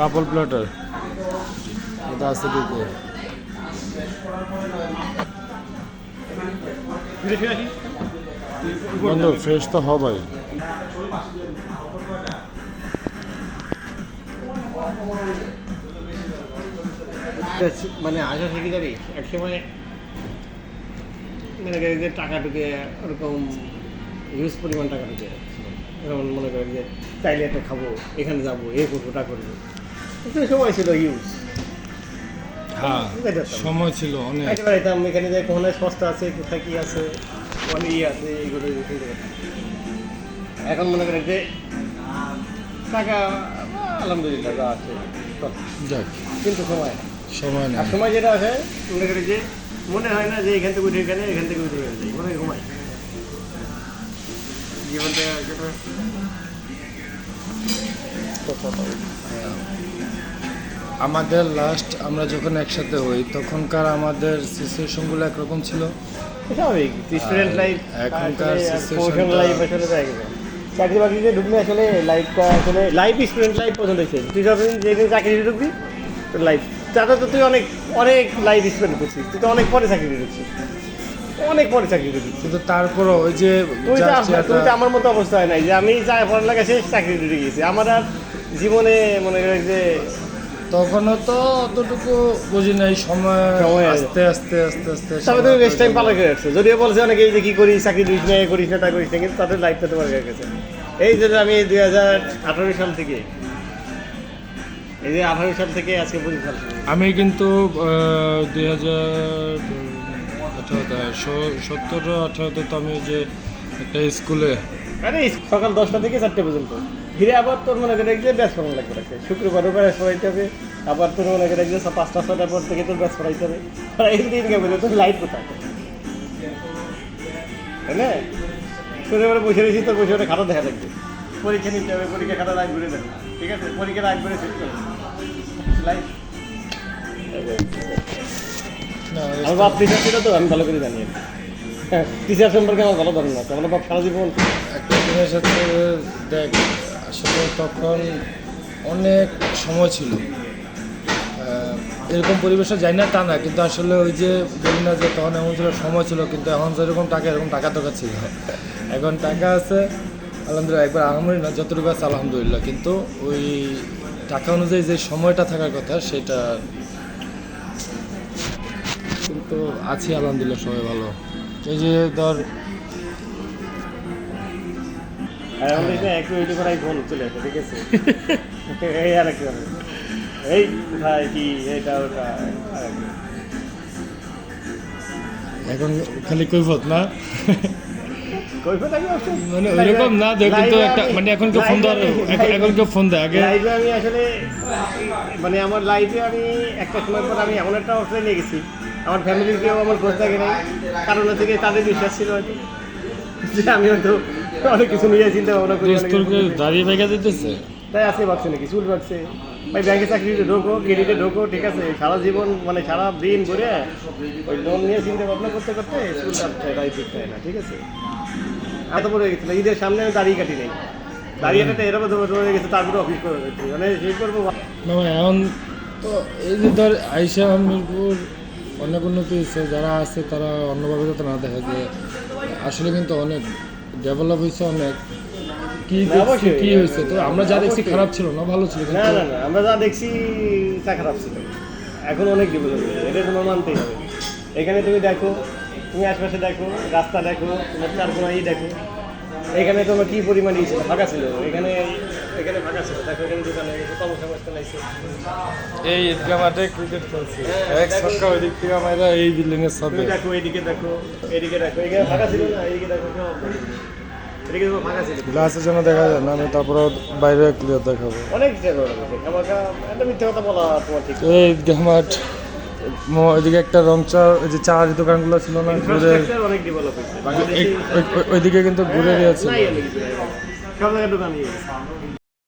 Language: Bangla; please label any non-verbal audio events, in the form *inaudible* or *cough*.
কাপল প্লেটার। এটা আছে দিকে বন্ধু ফ্রেশ তো হবাই। মানে আশা থেকে যাবি এক সময় মনে করি যে টাকা ঢুকে ওরকম হিউজ পরিমাণ টাকা ঢুকে এরকম মনে করি যে চাইলে একটা খাব এখানে যাব এ করব ওটা করব। সময় ছিল হিউজ হ্যাঁ। সময় ছিল অনেক। একেবারে যেতাম এখানে যে কোথায় সস্তা আছে কোথায় কি আছে অনেক ইয়ে আছে এইগুলো এখন মনে করেন যে টাকা আলহামদুলিল্লাহ যা আছে কিন্তু সময় সময় নেই। সময় যেটা আছে মনে করি যে মনে হয় না যে এখান থেকে উঠে এখানে এখান থেকে উঠে এখানে যাই মনে হয় ঘুমাই জীবনটা যেটা আমাদের লাস্ট আমরা যখন একসাথে হই তখনকার আমাদের সিচুয়েশনগুলো একরকম ছিল। স্বাভাবিক স্টুডেন্ট লাইফ এখনকার লাইফ আসলে চাকরি বাকরিতে ঢুকলে আসলে লাইফটা আসলে লাইফ স্টুডেন্ট লাইফ পছন্দ হয়েছে। তুই যখন যেদিন চাকরি ঢুকবি তোর লাইফ তাতে তো তুই অনেক অনেক লাইফ স্পেন্ড করছিস। তুই তো অনেক পরে চাকরি ঢুকছিস। অনেক পরে চাকরি ঢুকছিস। কিন্তু তারপরও ওই যে তুই তো তো আমার মতো অবস্থা হয় নাই যে আমি চা পড়ালেখা শেষ চাকরি ঢুকে গেছি। আমার আর জীবনে মনে করি যে তখনও তো অতটুকু বুঝি নাই সময় আস্তে আস্তে আস্তে আস্তে তবে তুমি বেস্ট টাইম পালা করে যদিও বলছে অনেকে যে কি করি চাকরি দিস না করিস না তা করিস না কিন্তু তাদের লাইফটা তোমার গেছে। এই যে আমি দুই হাজার আঠারো সাল থেকে এই যে আঠারো সাল থেকে আজকে পঁচিশ সাল আমি কিন্তু দুই হাজার সতেরো আঠারোতে তো আমি যে একটা স্কুলে আরে সকাল দশটা থেকে চারটে পর্যন্ত। ফিরে আবার তোর মনে করে যে ব্যাস করানো লাগবে রাখছে শুক্রবার ব্যাস করাইতে হবে আবার তোর মনে করে যে পাঁচটা ছটার পর থেকে তোর ব্যাস করাইতে হবে। আর এই দিন কে বলে তোর লাইট কোথায়? তাই না? এবারে বসে রয়েছি তোর বসে খাতা দেখা লাগবে। পরীক্ষা নিতে হবে পরীক্ষা খাতা লাইট ঘুরে দেবে। ঠিক আছে? পরীক্ষা লাইট ঘুরে সেট করে লাইট আমার বাপ টিচার ছিল তো আমি ভালো করে জানি। হ্যাঁ টিচার সম্পর্কে আমার ভালো ধারণা আছে। আমার বাপ সারা জীবন একটা জিনিস হচ্ছে দেখ আসলে তখন অনেক সময় ছিল। এরকম পরিবেশে যাই না তা না, কিন্তু আসলে ওই যে বলি না যে তখন এমন ছিল, সময় ছিল, কিন্তু এখন যেরকম টাকা, এরকম টাকা টাকা ছিল। এখন টাকা আছে, আলহামদুলিল্লাহ, একবার আলহামদুলিল্লাহ, যতটুকু আছে, আলহামদুলিল্লাহ। কিন্তু ওই টাকা অনুযায়ী যে সময়টা থাকার কথা, সেটা কিন্তু আছি, আলহামদুলিল্লাহ, সবাই ভালো। এই যে ধর আর এখানে একটু একটু করে ফোন চলে আসে ঠিক আছে? *laughs* এই আর কি এই কোথায় কি এটা ওটা এখন খালি কৈফত না? মানে ওইরকম না দেখ কিন্তু লাইভে একটা মানে এখন কেউ ফোন দেওয়ার এখন- এখন কেউ ফোন দেয়। আগে লাইভে আমি আসলে মানে আমার লাইফে আমি একটা সময় পর আমি এমন একটা অবস্থায় নিয়ে গেছি। আমার ফ্যামিলির কেউ আমার খোঁজ থাকে নাই। কারণ থেকে তাদের বিশ্বাস ছিল হয়তো। যে আমি হয়তো অনেক কিছু নিয়ে চিন্তা ভাবনা করি দাঁড়িয়ে ভেঙে দিতেছে? তাই আছে ভাবছে নাকি চুল ভাবছে। ভাই ব্যাংকে চাকরিতে ঢোকো ক্রেডিটে ঢোকো ঠিক আছে? সারা জীবন মানে সারা দিন ঘুরে ওই লোন নিয়ে চিন্তা ভাবনা করতে করতে চুল হয় ঠিক না ঠিক আছে? এত বড় হয়ে গেছিল ঈদের সামনে আমি দাড়ি কাটি নাই। দাঁড়িয়ে কাটে এরকম হয়ে গেছে তারপরে অফিস করে মানে সেই করব এখন তো এই যে ধর আইসা মিরপুর অনেক উন্নতি হয়েছে যারা আছে তারা অন্যভাবে যাতে না দেখা যায় আসলে কিন্তু অনেক ডেভেলপ হয়েছে অনেক। কি দেখছি, কি হয়েছে? তো আমরা যা দেখছি খারাপ ছিল না ভালো ছিল না না না আমরা যা দেখছি তা খারাপ ছিল। এখন অনেক ডেভেলপ হয়েছে এটা তোমার মানতেই হবে। এখানে তুমি দেখো তুমি আশপাশে দেখো রাস্তা দেখো তোমার চারকোনা ই দেখো। এখানে তোমার কি পরিমাণ ফাঁকা ছিল? এখানে এখানে ফাঁকা ছিল দেখো এখানে দোকান কর্মসংস্থান আছে এই ঈদগাহ মাঠে ক্রিকেট খেলছি। হ্যাঁ, এক ছক্কা ওই দিক থেকে আমরা এই বিল্ডিং এর সাথে দেখো এদিকে দেখো এদিকে দেখো এখানে ফাঁকা ছিল না? এদিকে দেখো গ্লাসের জন্য দেখা যায় না আমি তারপরে বাইরে ক্লিয়ার দেখাবো। অনেক এই ঈদগাহ মাঠ ওইদিকে একটা রং চা ওই যে চার দোকানগুলো ছিল না ঘুরে ওইদিকে কিন্তু ঘুরে গিয়েছিল।